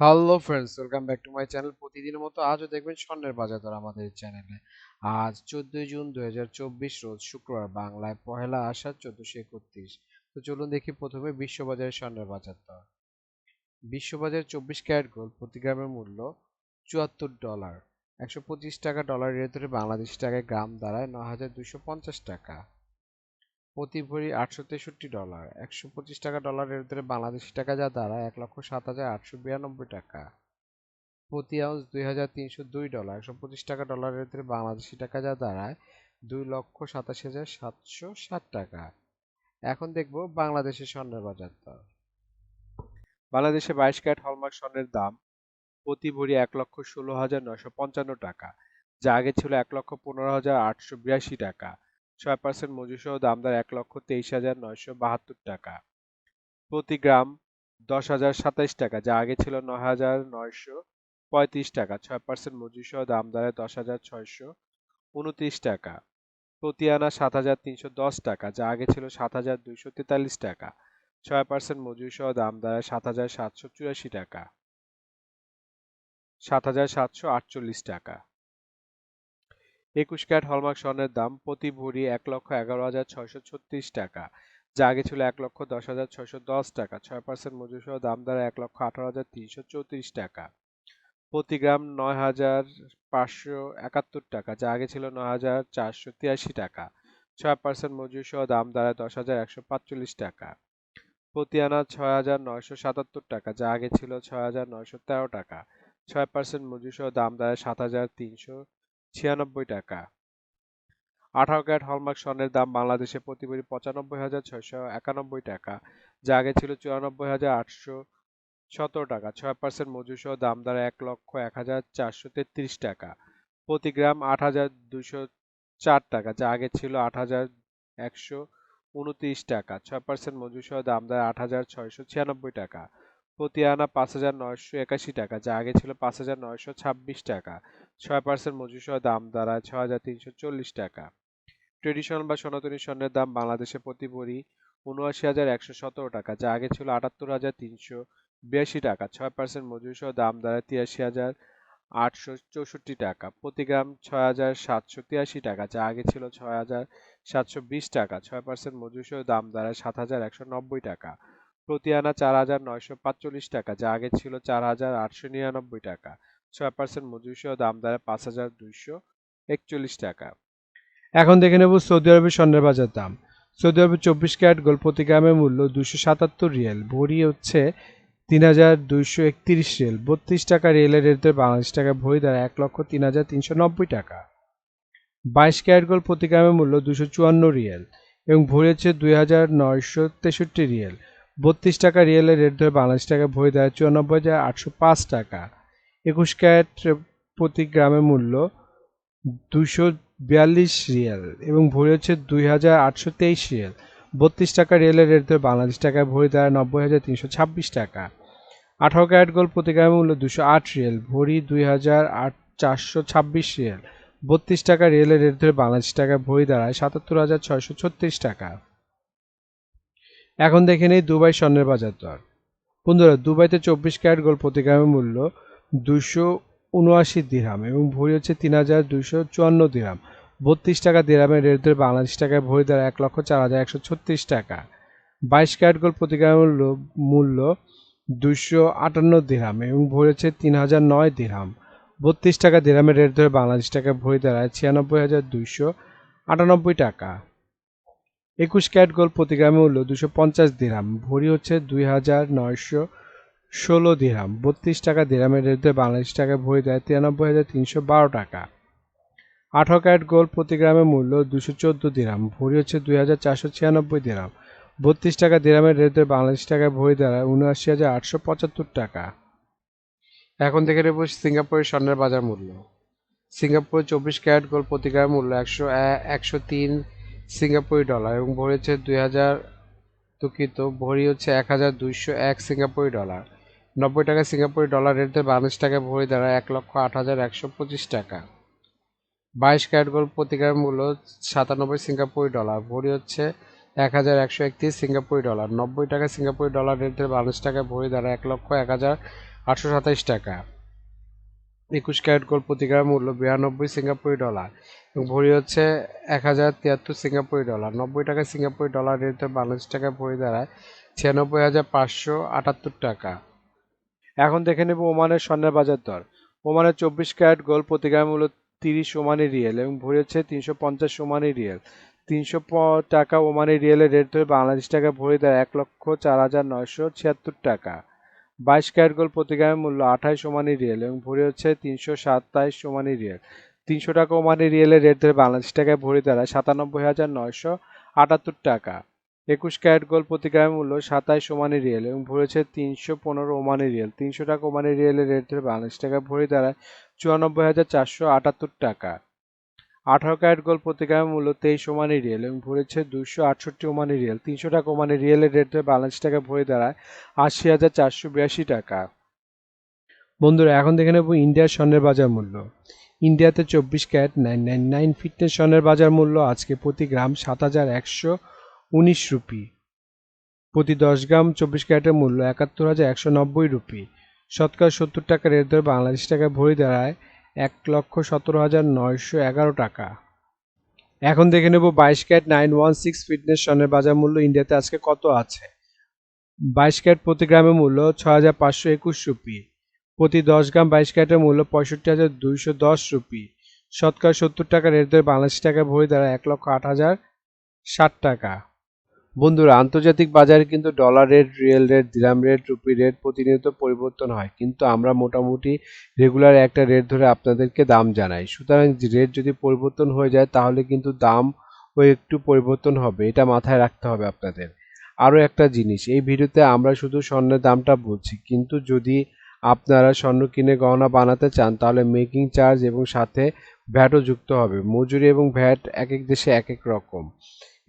Hello friends welcome back to my channel প্রতিদিনের মতো আজও দেখবেন স্বর্ণের বাজার দর আমাদের চ্যানেলে আজ চোদ্দই জুন দু হাজার চব্বিশ রোজ শুক্রবার, বাংলায় পহেলা আষাঢ় চোদ্দশো একত্রিশ। তো চলুন দেখি প্রথমে বিশ্ববাজারে স্বর্ণের বাজার দর। বিশ্ববাজারে চব্বিশ ক্যারেট গোল্ড প্রতি গ্রামের মূল্য চুয়াত্তর ডলার একশো পঁচিশ টাকা ডলার রেট ধরে বাংলাদেশি টাকায় গ্রাম দাঁড়ায় ন হাজার দুশো পঞ্চাশ টাকা। প্রতি ভরি আটশো তেষট্টি ডলার। একশো পঁচিশ টাকা ডলারের ধরে বাংলাদেশি টাকা যা দাঁড়ায় এক লক্ষ সাত হাজার আটশো বিরানব্বই টাকা। প্রতি আউন্স দুই হাজার তিনশো দুই ডলার। একশো পঁচিশ টাকা ডলারের ধরে বাংলাদেশি টাকা যা দাঁড়ায় দুই লক্ষ সাতাশি হাজার সাতশো ষাট টাকা। এখন দেখব বাংলাদেশের স্বর্ণের বাজার দর। বাংলাদেশে বাইশ ক্যারেট হলমার্ক স্বর্ণের দাম প্রতি ভরি এক লক্ষ ষোলো হাজার নয়শো পঞ্চান্ন টাকা, যা আগে ছিল এক লক্ষ পনেরো হাজার আটশো বিরাশি টাকা। ছয় পার্সেন্ট মজুরিসহ দামদার এক লক্ষ তেইশ হাজার নয়শো বাহাত্তর টাকা। প্রতি গ্রাম দশ হাজার সাতাইশ টাকা, যা আগে ছিল নয় হাজার নয়শো পঁয়ত্রিশ টাকা। ছয় পার্সেন্ট মজুরিসহ দামদারে দশ হাজার ছয়শো উনত্রিশ টাকা। প্রতি আনা সাত হাজার তিনশো দশ টাকা, যা আগে ছিল সাত হাজার দুইশো তেতাল্লিশ টাকা। ছয় পার্সেন্ট মজুরিসহ দাম দাঁড়ায় সাত হাজার সাতশো চুরাশি টাকা। সাত হাজার সাতশো আটচল্লিশ টাকা। একুশ ক্যারেট হলমার্ক স্বর্ণের দাম প্রতি ভরি এক লক্ষ এগারো হাজার ছয়শো ছত্রিশ টাকা। যা আগে ছিল এক লক্ষ দশ হাজার ছয়শো দশ টাকা। ছয় পার্সেন্ট মজুর সহ দাম দ্বারা এক লক্ষ আঠারো হাজার তিনশো চৌত্রিশ টাকা। প্রতি গ্রাম নয় হাজার পাঁচশো একাত্তর টাকা, যা আগে ছিল নয় হাজার চারশো তিরাশি টাকা। ছয় পার্সেন্ট মজুর সহ দাম দ্বারা দশ হাজার একশো পাঁচচল্লিশ টাকা। প্রতি আনা ছয় হাজার নয়শো সাতাত্তর টাকা, যা আগে ছিল ছয় হাজার নয়শো তেরো টাকা। ছয় পার্সেন্ট মজুর সহ দাম দাঁড়ায় সাত হাজার তিনশো ছিয়ানব্বই টাকা। আঠারো ক্যারেট হলমার্ক স্বর্ণের দাম বাংলাদেশে প্রতি ভরি পঁচানব্বই হাজার ছয়শো একানব্বই টাকা, যা আগে ছিল চুরানব্বই হাজার আটশো সতেরো টাকা। ছয় পার্সেন্ট মজুর সহ দাম দ্বারা এক লক্ষ এক হাজার চারশো তেত্রিশ টাকা। প্রতি গ্রাম আট হাজার দুশো চার টাকা, যা আগে ছিল আট হাজার একশো উনত্রিশ টাকা। ছয় পার্সেন্ট মজুর সহ দাম দ্বারা আট হাজার ছয়শো ছিয়ানব্বই টাকা। প্রতি আনা পাঁচ হাজার নয়শো একাশি টাকা, যা আগে ছিল পাঁচ হাজার নয়শো ছাব্বিশ টাকা। ছয় পার্সেন্ট মজুর সহ দাম দাঁড়ায় ছয় হাজার তিনশো চল্লিশ টাকা। ট্রেডিশনাল বা সনাতনী স্বর্ণের দাম বাংলাদেশে প্রতি ভরি উনআশি হাজার একশো সতেরো টাকা, যা আগে ছিল আটাত্তর হাজার তিনশো বিরাশি টাকা। ছয় পার্সেন্ট মজুর সহ দাম দাঁড়ায় তিরাশি হাজার আটশো চৌষট্টি টাকা। প্রতি গ্রাম ছয় হাজার সাতশো তিরাশি টাকা, যা আগে ছিল ছয় হাজার সাতশো বিশ টাকা। ছয় পার্সেন্ট মজুর সহ দাম দাঁড়ায় সাত হাজার একশো নব্বই টাকা। প্রতি আনা চার হাজার নয়শো পাঁচচল্লিশ টাকা, যা আগে ছিল চার হাজার আটশো নিরানব্বই টাকা। ছয় পার্সেন্ট মজুরি সহ দাম দাঁড়ায় পাঁচ হাজার দুইশো একচল্লিশ টাকা। এখন দেখে নেব সৌদি আরবের স্বর্ণের বাজার দাম। সৌদি আরবের চব্বিশ ক্যারেট গোল্ড প্রতি গ্রামের মূল্য দুশো সাতাত্তর রিয়েল। ভরি হচ্ছে তিন হাজার দুইশো একত্রিশ রিয়েল। বত্রিশ টাকা রিয়েলের রেট বাংলাদেশ টাকা ভরি দ্বারা এক লক্ষ তিন হাজার তিনশো নব্বই টাকা। বাইশ ক্যারেট গোল্ড প্রতি গ্রামের মূল্য দুশো চুয়ান্ন রিয়েল এবং ভরি হচ্ছে দুই হাজার নয়শো তেষট্টি রিয়েল। বত্রিশ টাকা রিয়েলের রেট ধরে বাংলাদেশ টাকা ভরি দেয় চুরানব্বই হাজার আটশো পাঁচ টাকা। একুশ ক্যারেট প্রতি গ্রামের মূল্য দুশো বিয়াল্লিশ রিয়েল এবং ভরি হচ্ছে দুই হাজার আটশো তেইশ রিয়েল। বত্রিশ টাকা রিয়েলের রেট ধরে বাংলাদেশ টাকায় ভরি দেয় নব্বই হাজার তিনশো ছাব্বিশ টাকা। আঠারো ক্যারেট গোল্ড প্রতি গ্রামের মূল্য দুশো আট রিয়েল, ভরি দুই হাজার আট চারশো ছাব্বিশ রিয়েল। বত্রিশ টাকা রিয়েলের রেট ধরে বাংলাদেশ টাকায় ভরি দাঁড়ায় সাতাত্তর হাজার ছয়শো ছত্রিশ টাকা। এখন দেখে নেই দুবাই স্বর্ণের বাজার দর। বন্ধুরা, দুবাইতে চব্বিশ ক্যারেট গোল্ড প্রতি গ্রামের মূল্য দুশো উনআশি দিরহাম এবং ভরি হচ্ছে তিন হাজার দুশো চুয়ান্ন দিরহাম। বত্রিশ টাকা দিরহামের রেট ধরে বাংলাদেশ টাকায় ভরি দ্বারা এক লক্ষ চার হাজার একশো ছত্রিশ টাকা। বাইশ ক্যারেট গোল্ড প্রতি গ্রামের মূল্য মূল্য দুশো আটান্ন দিরহাম এবং ভরি হচ্ছে তিন হাজার নয় দিরহাম। বত্রিশ টাকা দিরহামের রেট ধরে বাংলাদেশ টাকায় ভরি দাঁড়ায় ছিয়ানব্বই হাজার দুইশো আটানব্বই টাকা। একুশ ক্যারেট গোল্ড প্রতি গ্রামে মূল্য দুশো পঞ্চাশ দিরহাম। ভরি হচ্ছে দুই হাজার নয়শো ষোলো দিরহাম। বত্রিশ টাকা দিরহামের রেটে বাংলাদেশ টাকায় ভরি দেয় তিরানব্বই হাজার তিনশো বারো টাকা। আঠারো ক্যারেট গোল্ড প্রতি গ্রামের মূল্য দুশো চোদ্দ দিরহাম। ভরি হচ্ছে দুই হাজার চারশো ছিয়ানব্বই দিরহাম। বত্রিশ টাকা দিরহামের রেটে বাংলাদেশ টাকায় ভরি দাঁড়ায় উনআশি হাজার আটশো পঁচাত্তর টাকা। এখন থেকে নেব সিঙ্গাপুরের স্বর্ণের বাজার মূল্য। সিঙ্গাপুরে চব্বিশ ক্যারেট গোল্ড প্রতি গ্রামের মূল্য একশো একশো তিন সিঙ্গাপুরি ডলার এবং ভরি হচ্ছে দুই হাজার, দুঃখিত, ভরি হচ্ছে এক হাজার দুইশো এক সিঙ্গাপুরি ডলার। নব্বই টাকা সিঙ্গাপুরি ডলার রেট দিয়ে বাংলাদেশ টাকায় ভরি দাঁড়ায় এক লক্ষ আট হাজার একশো পঁচিশ টাকা। বাইশ ক্যারেট গোল্ড প্রতি গ্রাম মূল্য সাতানব্বই সিঙ্গাপুরি ডলার, ভরি হচ্ছে এক হাজার একশো একত্রিশ সিঙ্গাপুরি ডলার। নব্বই টাকা সিঙ্গাপুরি ডলার রেট বাংলাদেশ টাকায় ভরি দাঁড়ায় এক লক্ষ এক হাজার আটশো সাতাইশ টাকা। একুশ ক্যারেট গোল্ড প্রতি গ্রাম মূল্য বিরানব্বই সিঙ্গাপুরি ডলার এবং ভরি হচ্ছে এক হাজার তিয়াত্তর সিঙ্গাপুরি ডলার। নব্বই টাকা সিঙ্গাপুরি ডলার রেটে বাংলাদেশ টাকায় ভরি দাঁড়ায় ছিয়ানব্বই হাজার পাঁচশো আটাত্তর টাকা। এখন দেখে নেব ওমানের স্বর্ণের বাজার দর। ওমানের চব্বিশ ক্যারেট গোল্ড প্রতি গ্রাম মূল্য তিরিশ ওমানি রিয়েল এবং ভরি হচ্ছে তিনশো পঞ্চাশ ওমানি রিয়েল। তিনশো টাকা ওমানি রিয়েলের রেট ধরে বাংলাদেশ টাকা ভরি দেয় এক লক্ষ চার হাজার নয়শো ছিয়াত্তর টাকা। বাইশ ক্যারেট গোল্ড প্রতি গ্রামের মূল্য আঠাইশ ওমানি রিয়েল এবং ভরি হচ্ছে তিনশো সাতাইশ ওমানি রিয়েল। তিনশো টাকা ওমানি রিয়েলের রেট ধরে বাংলাদেশ টাকায় ভরি দাঁড়ায় সাতানব্বই হাজার নয়শো আটাত্তর টাকা। একুশ ক্যারেট গোল্ড প্রতি গ্রামের মূল্য সাতাইশ ওমানি রিয়েল এবং ভরেছে তিনশো পনেরো ওমানি রিয়েল। তিনশো টাকা ওমানি রিয়েলের রেট ধরে বাংলাদেশ টাকায় ভরি দাঁড়ায় চুরানব্বই হাজার চারশো আটাত্তর টাকা। আঠারো ক্যারেট গোল্ড প্রতি গ্রামের মূল্য তেইশ ওমানি রিয়েল এবং ভরেছে দুশো আটষট্টি ওমানি রিয়েল। তিনশো টাকা ওমানি রিয়েলের রেট বাংলাদেশ টাকায় ভরি দাঁড়ায় আশি হাজার চারশো বিরাশি টাকা। বন্ধুরা, এখন দেখে নেব ইন্ডিয়ার স্বর্ণের বাজার মূল্য। ইন্ডিয়াতে চব্বিশ carat nine nine nine fitness স্বর্ণের বাজার মূল্য আজকে প্রতি গ্রাম সাত হাজার একশো উনিশ রুপি। প্রতি দশ গ্রাম চব্বিশ ক্যারেটের মূল্য একাত্তর হাজার একশো নব্বই রুপি। শতকরা সত্তর টাকা রেট ধরে বাংলাদেশ টাকায় ভরি দাঁড়ায় এক লক্ষ সতেরো হাজার নয়শো এগারো টাকা। এখন দেখে নেব বাইশ carat nine one six fitness স্বর্ণের বাজার মূল্য ইন্ডিয়াতে আজকে কত আছে? বাইশ ক্যারেট প্রতি গ্রামের মূল্য ছ হাজার পাঁচশো একুশ রুপি। প্রতি দশ গ্রাম বাইশ ক্যারেটের মূল্য পঁয়ষট্টি হাজার দুইশো দশ রুপি। শতকরা সত্তর টাকা রেট ধরে বাংলাদেশ টাকায় ভরি দাঁড়ায় এক লক্ষ আট হাজার ষাট টাকা। বন্ধুরা, আন্তর্জাতিক বাজারে কিন্তু dollar rate riyal rate dirham rate rupee rate প্রতিনিয়ত পরিবর্তন হয়। কিন্তু আমরা মোটামুটি রেগুলার একটা রেট ধরে আপনাদেরকে দাম জানাই। সুতরাং রেট যদি পরিবর্তন হয়ে যায়, তাহলে কিন্তু দাম ও একটু পরিবর্তন হবে। এটা মাথায় রাখতে হবে আপনাদের। আরও একটা জিনিস, এই ভিডিওতে আমরা শুধু স্বর্ণের দামটা বলছি। কিন্তু যদি আপনারা স্বর্ণ কিনে গহনা বানাতে চান, তাহলে মেকিং চার্জ এবং সাথে ভ্যাটও যুক্ত হবে। মজুরি এবং ভ্যাট এক এক দেশে এক এক রকম।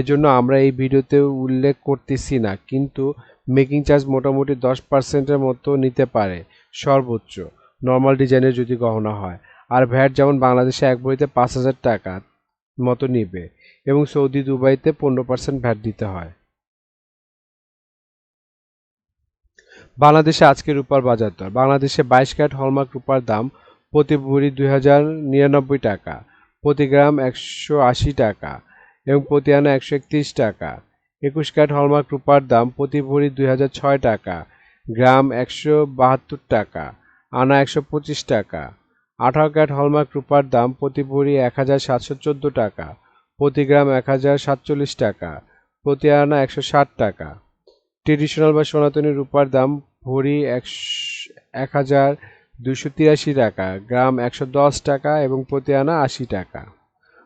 এজন্য আমরা এই ভিডিওতে উল্লেখ করতেছি না, কিন্তু মেকিং চার্জ মোটামুটি দশ পার্সেন্টের মতো নিতে পারে, সর্বোচ্চ। নর্মাল ডিজাইনের যদি গহনা হয়। আর ভ্যাট যেমন বাংলাদেশে এক বইতে পাঁচ হাজার টাকা মতো নিবে, এবং সৌদি দুবাইতে পনেরো পার্সেন্ট ভ্যাট দিতে হয়। বাংলাদেশে আজকে রূপার বাজার দর। বাংলাদেশে বাইশ ক্যারেট হলমার্ক রূপার দাম প্রতি ভরি দুই হাজার নিরানব্বই টাকা, প্রতি গ্রাম একশো আশি টাকা। এবং প্রতি আনা একশো একত্রিশ টাকা। একুশ ক্যারেট হলমার্ক রূপার দাম প্রতি ভরি দুই হাজার ছয় টাকা। গ্রাম একশো বাহাত্তর টাকা। আনা একশো পঁচিশ টাকা। আঠারো ক্যারেট হলমার্ক রূপার দাম প্রতি ভরি এক হাজার সাতশো চোদ্দ টাকা। প্রতি গ্রাম এক হাজার সাতচল্লিশ টাকা। প্রতি আনা একশো ষাট টাকা। ট্রেডিশনাল বা সনাতনী রূপার দাম ভরি এক হাজার দুশো তিরাশি টাকা। গ্রাম একশো দশ টাকা এবং প্রতি আনা আশি টাকা।